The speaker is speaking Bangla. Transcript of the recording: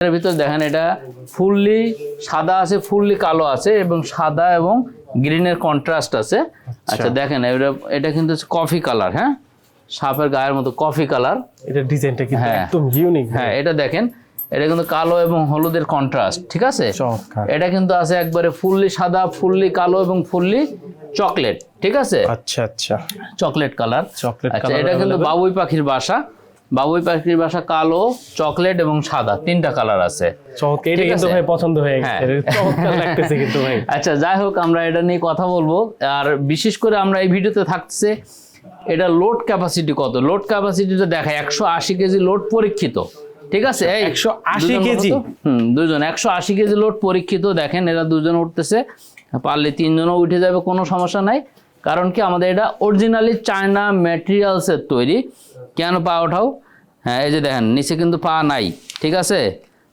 এর ভিতর দেখেন এটা ফুললি সাদা আছে ফুললি কালো আছে এবং সাদা এবং গ্রিনের কন্ট্রাস্ট আছে। আচ্ছা। দেখেন এটা এটা কিন্তু কফি কালার হ্যাঁ? সাপের গায়ের মতো কফি কালার এটা ডিজাইনটা কিন্তু হ্যাঁ। একদম ইউনিক হ্যাঁ এটা দেখেন এটা কিন্তু কালো এবং হলুদের কন্ট্রাস্ট ঠিক আছে? এটা কিন্তু আছে একবারে ফুললি সাদা ফুললি কালো এবং ফুললি চকলেট ঠিক আছে? আচ্ছা আচ্ছা। চকলেট কালার চকলেট আচ্ছা কালার এটা কিন্তু বাবুই পাখির বাসা। বাবুই পাখির বাসা কালো চকলেট এবং সাদা তিনটা কালার আছে। চমৎকার কিন্তু ভাই পছন্দ হয়ে গেছে। চমৎকার লাগতেছে কিন্তু ভাই। আচ্ছা যাই হোক আমরা এটা নিয়ে কথা বলব। আর বিশেষ করে আমরা এই ভিডিওতে থাকছে এটা লোড ক্যাপাসিটি কত? লোড ক্যাপাসিটিটা দেখা একশো আশি কেজি লোড পরীক্ষিত। ঠিক আছে? এই 180 দুজন কেজি? হুম দুজন। একশো আশি কেজি লোড পরীক্ষিত দেখেন এরা দুজন উঠতেছে। পারলে তিনজনও উঠে যাবে কোনো সমস্যা নাই। কারণ কি আমাদের এটা অরিজিনালি চায়না ম্যাটেরিয়ালসের তৈরি। কেন পা ওঠাও? হ্যাঁ এই যে দেখেন নিচে কিন্তু পা নাই ঠিক আছে?